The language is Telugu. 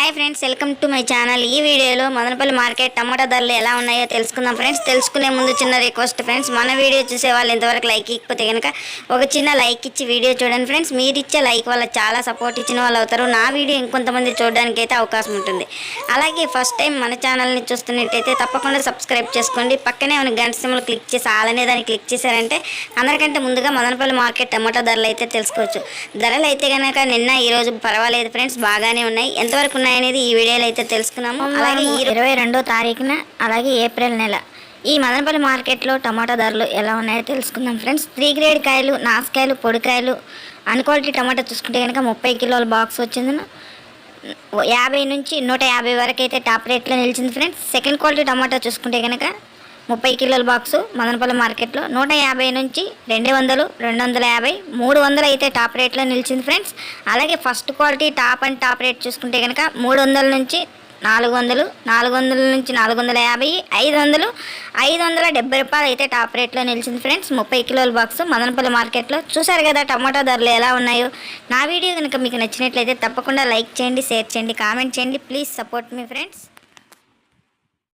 Hi friends welcome to my channel ఈ వీడియోలో మదనపల్లి మార్కెట్ టమాటా ధరలు ఎలా ఉన్నాయో తెలుసుకుందాం ఫ్రెండ్స్ తెలుసుకునే ముందు చిన్న రిక్వెస్ట్ ఫ్రెండ్స్ మన వీడియో చూసే వాళ్ళు ఇంతవరకు లైక్ ఇకపోతే కనుక ఒక చిన్న లైక్ ఇచ్చి వీడియో చూడండి ఫ్రెండ్స్ మీరు ఇచ్చే లైక్ వల్ల చాలా సపోర్ట్ ఇచ్చిన వాళ్ళు అవుతారు. నా వీడియో ఇంకొంతమంది చూడడానికి అయితే అవకాశం ఉంటుంది. అలాగే ఫస్ట్ టైం మన ఛానల్ని చూస్తున్నట్టయితే తప్పకుండా సబ్స్క్రైబ్ చేసుకోండి. పక్కనే ఉన్న గంట సింబల్ క్లిక్ చేసి ఆలనే దాన్ని క్లిక్ చేశారంటే అందరికంటే ముందుగా మదనపల్లి మార్కెట్ టమాటా ధరలు అయితే తెలుసుకోవచ్చు. ధరలు అయితే కనుక నిన్న ఈ రోజు పర్వాలేదు ఫ్రెండ్స్ బాగానే ఉన్నాయి. ఎంతవరకు ఉన్నాయనేది ఈ వీడియోలో అయితే తెలుసుకున్నాము. అలాగే ఈ ఇరవై రెండో తారీఖున అలాగే ఏప్రిల్ నెల. ఈ మదనపల్లి మార్కెట్లో టమాటా ధరలు ఎలా ఉన్నాయో తెలుసుకుందాం ఫ్రెండ్స్. త్రీ గ్రేడ్ కాయలు నాసుకాయలు పొడికాయలు అన్ క్వాలిటీ టమాటా చూసుకుంటే కనుక ముప్పై కిలోల బాక్స్ వచ్చింది. యాభై నుంచి నూట యాభై వరకు అయితే టాప్ రేట్లో నిలిచింది ఫ్రెండ్స్. సెకండ్ క్వాలిటీ టమాటా చూసుకుంటే కనుక ముప్పై కిలోల బాక్సు మదనపల్లి మార్కెట్లో నూట యాభై నుంచి రెండు వందలు రెండు వందల యాభై మూడు వందలు అయితే టాప్ రేట్లో నిలిచింది ఫ్రెండ్స్. అలాగే first quality top and top rate చూసుకుంటే కనుక మూడు వందల నుంచి నాలుగు వందలు నాలుగు వందల నుంచి నాలుగు వందల యాభై ఐదు వందలు ఐదు వందల డెబ్బై రూపాయలు అయితే టాప్ రేట్లో నిలిచింది ఫ్రెండ్స్. ముప్పై కిలోల బాక్స్ మదనపల్లి మార్కెట్లో చూసారు కదా టమాటా ధరలు ఎలా ఉన్నాయో. నా వీడియో కనుక మీకు నచ్చినట్లయితే తప్పకుండా లైక్ చేయండి షేర్ చేయండి కామెంట్ చేయండి. ప్లీజ్ సపోర్ట్ మీ ఫ్రెండ్స్.